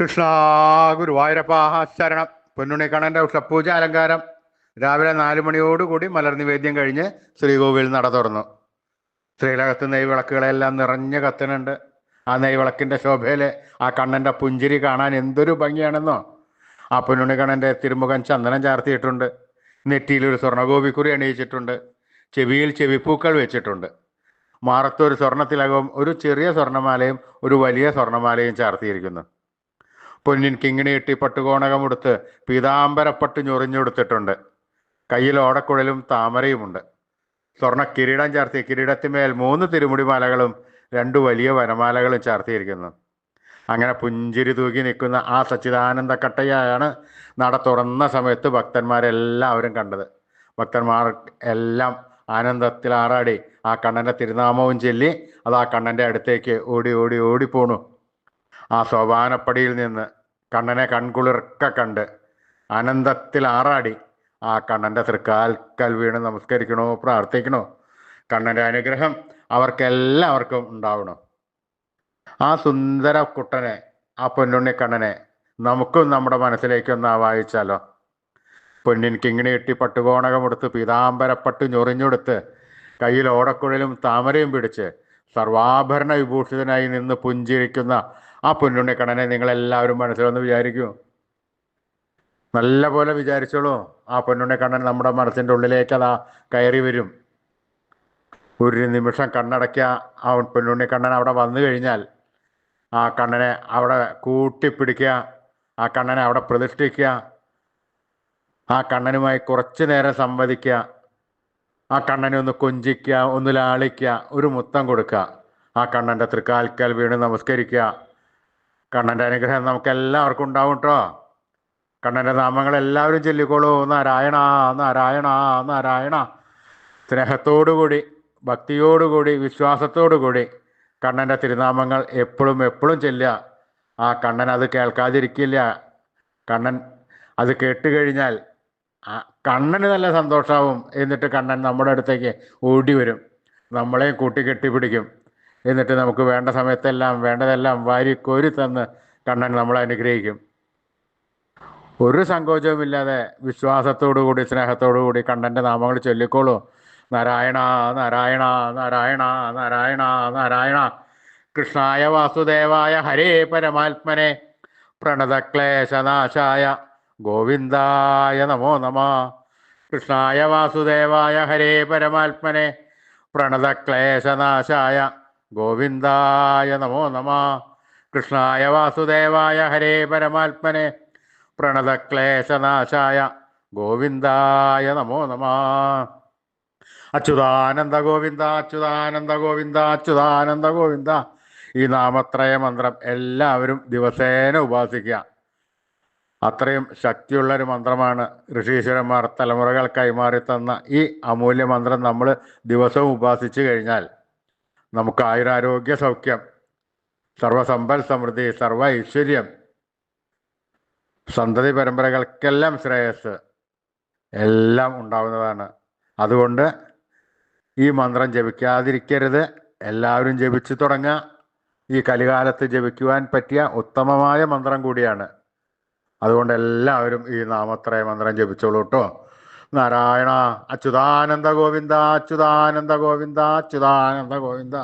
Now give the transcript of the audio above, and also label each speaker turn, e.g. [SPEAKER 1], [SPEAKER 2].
[SPEAKER 1] കൃഷ്ണ ഗുരുവായൂരപ്പ ശരണം. പൊന്നുണിക്കണ്ണന്റെ ഉഷപ്പൂജ അലങ്കാരം. രാവിലെ നാല് മണിയോടുകൂടി മലർ നിവേദ്യം കഴിഞ്ഞ് ശ്രീകോവിൽ നട തുറന്നു. ശ്രീലകത്ത് നെയ്വിളക്കുകളെല്ലാം നിറഞ്ഞു കത്തുന്നുണ്ട് ആ നെയ്വിളക്കിന്റെ ശോഭയിൽ ആ കണ്ണന്റെ പുഞ്ചിരി കാണാൻ എന്തൊരു ഭംഗിയാണെന്നോ. ആ പൊന്നുണിക്കണ്ണന്റെ തിരുമുഖം ചന്ദനം ചാർത്തിയിട്ടുണ്ട്. നെറ്റിയിൽ ഒരു സ്വർണഗോപിക്കുറി അണിയിച്ചിട്ടുണ്ട്. ചെവിയിൽ ചെവിപ്പൂക്കൾ വെച്ചിട്ടുണ്ട്. മാറത്തൊരു സ്വർണത്തിലകവും ഒരു ചെറിയ സ്വർണമാലയും ഒരു വലിയ സ്വർണമാലയും ചാർത്തിയിരിക്കുന്നു. പൊന്നിൻ കിങ്ങിണി ഇട്ടി പട്ടുകോണകമുടുത്ത് പീതാംബരപ്പട്ട് ഞൊറിഞ്ഞെടുത്തിട്ടുണ്ട്. കയ്യിൽ ഓടക്കുഴലും താമരയുമുണ്ട്. സ്വർണ കിരീടം ചാർത്തി കിരീടത്തിന്മേൽ മൂന്ന് തിരുമുടിമാലകളും രണ്ടു വലിയ വനമാലകളും ചാർത്തിയിരിക്കുന്നു. അങ്ങനെ പുഞ്ചിരി തൂക്കി നിൽക്കുന്ന ആ സച്ചിദാനന്ദ കട്ടയാണ് നട തുറന്ന സമയത്ത് ഭക്തന്മാരെല്ലാവരും കണ്ടത്. ഭക്തന്മാർ എല്ലാം ആനന്ദത്തിൽ ആറാടി ആ കണ്ണന്റെ തിരുനാമവും ചൊല്ലി അത് ആ കണ്ണന്റെ അടുത്തേക്ക് ഓടി ഓടി ഓടിപ്പോണു ആ സോപാനപ്പടിയിൽ നിന്ന് കണ്ണനെ കൺകുളിർക്ക കണ്ട് അനന്തത്തിൽ ആറാടി. ആ കണ്ണന്റെ തൃക്കാൽക്കൽ വീണ് നമസ്കരിക്കണോ പ്രാർത്ഥിക്കണോ? കണ്ണന്റെ അനുഗ്രഹം അവർക്കെല്ലാവർക്കും ഉണ്ടാവണം. ആ സുന്ദര കുട്ടനെ ആ പൊന്നുണ്ണി കണ്ണനെ നമുക്കും നമ്മുടെ മനസ്സിലേക്കൊന്ന് ആവാഹിച്ചാലോ? പൊന്നിൻ കിങ്ങിണി കെട്ടി പട്ടുകോണകമെടുത്ത് പീതാംബരപ്പട്ട് ഞൊറിഞ്ഞെടുത്ത് കയ്യിൽ ഓടക്കുഴലും താമരയും പിടിച്ച് സർവാഭരണ വിഭൂഷിതനായി നിന്ന് പുഞ്ചിരിക്കുന്ന ആ പൊന്നുണ്ണിക്കണ്ണനെ നിങ്ങളെല്ലാവരും മനസ്സിലൊന്ന് വിചാരിക്കൂ. നല്ല പോലെ വിചാരിച്ചോളൂ. ആ പൊന്നുണ്ണി കണ്ണൻ നമ്മുടെ മനസ്സിന്റെ ഉള്ളിലേക്ക് അതാ കയറി വരും. ഒരു നിമിഷം കണ്ണടയ്ക്കുക ആ പൊന്നുണ്ണി കണ്ണൻ അവിടെ വന്നു കഴിഞ്ഞാൽ ആ കണ്ണനെ അവിടെ കൂട്ടിപ്പിടിക്കുക. ആ കണ്ണനെ അവിടെ പ്രതിഷ്ഠിക്കുക. ആ കണ്ണനുമായി കുറച്ചു നേരം സംവദിക്കുക. ആ കണ്ണനെ ഒന്ന് കൊഞ്ചിക്കുക ഒന്ന് ലാളിക്കുക ഒരു മുത്തം കൊടുക്കുക. ആ കണ്ണന്റെ തൃക്കാൽക്കൽ വീണ് നമസ്കരിക്കുക. കണ്ണന്റെ അനുഗ്രഹം നമുക്ക് എല്ലാവർക്കും ഉണ്ടാവും കേട്ടോ കണ്ണന്റെ നാമങ്ങൾ എല്ലാവരും ചൊല്ലിക്കോളൂ. നാരായണ നാരായണ നാരായണ. സ്നേഹത്തോടുകൂടി ഭക്തിയോടുകൂടി വിശ്വാസത്തോടുകൂടി കണ്ണന്റെ തിരുനാമങ്ങൾ എപ്പോഴും എപ്പോഴും ചെല്ലുക. ആ കണ്ണൻ അത് കേൾക്കാതിരിക്കില്ല. കണ്ണൻ അത് കേട്ട് കഴിഞ്ഞാൽ ആ കണ്ണന് നല്ല സന്തോഷമാവും എന്നിട്ട് കണ്ണൻ നമ്മുടെ അടുത്തേക്ക് ഓടി വരും. നമ്മളെയും കൂട്ടി കെട്ടിപ്പിടിക്കും എന്നിട്ട് നമുക്ക് വേണ്ട സമയത്തെല്ലാം വേണ്ടതെല്ലാം വാരി കോരി തന്ന് കണ്ണൻ നമ്മളെ അനുഗ്രഹിക്കും. ഒരു സങ്കോചവുമില്ലാതെ വിശ്വാസത്തോടുകൂടി സ്നേഹത്തോടുകൂടി കണ്ണന്റെ നാമങ്ങൾ ചൊല്ലിക്കോളൂ. നാരായണ നാരായണ നാരായണ നാരായണ നാരായണ. കൃഷ്ണായ വാസുദേവായ ഹരേ പരമാത്മനെ. പ്രണതക്ലേശനാശായ ഗോവിന്ദായ നമോ നമ. കൃഷ്ണായ വാസുദേവായ ഹരേ പരമാത്മനെ. പ്രണതക്ലേശനാശായ ഗോവിന്ദായ നമോ നമ. കൃഷ്ണായ വാസുദേവായ ഹരേ പരമാത്മനെ. പ്രണതക്ലേശനാശായ ഗോവിന്ദായ നമോ നമ. അച്യുതാനന്ദ ഗോവിന്ദ അച്യുതാനന്ദ ഗോവിന്ദ അച്യുതാനന്ദ ഗോവിന്ദ. ഈ നാമത്രയ മന്ത്രം എല്ലാവരും ദിവസേന ഉപാസിക്കുക. അത്രയും ശക്തിയുള്ള ഒരു മന്ത്രമാണ് ഋഷീശ്വരന്മാർ തലമുറകൾ കൈമാറി തന്ന ഈ അമൂല്യ മന്ത്രം നമ്മൾ ദിവസവും ഉപാസിച്ചു കഴിഞ്ഞാൽ നമുക്ക് ആയുരാരോഗ്യ സൗഖ്യം സർവസമ്പൽ സമൃദ്ധി സർവ ഐശ്വര്യം സന്തതി പരമ്പരകൾക്കെല്ലാം ശ്രേയസ് എല്ലാം ഉണ്ടാവുന്നതാണ്. അതുകൊണ്ട് ഈ മന്ത്രം ജപിക്കാതിരിക്കരുത്. എല്ലാവരും ജപിച്ചു തുടങ്ങുക ഈ കലികാലത്ത് ജപിക്കുവാൻ പറ്റിയ ഉത്തമമായ മന്ത്രം കൂടിയാണ്. അതുകൊണ്ട് എല്ലാവരും ഈ നാമത്രയ മന്ത്രം ജപിച്ചോളൂ കേട്ടോ. നാരായണ അച്യുതാനന്ദ ഗോവിന്ദ അച്യുതാനന്ദ ഗോവിന്ദ അച്യുതാനന്ദ ഗോവിന്ദ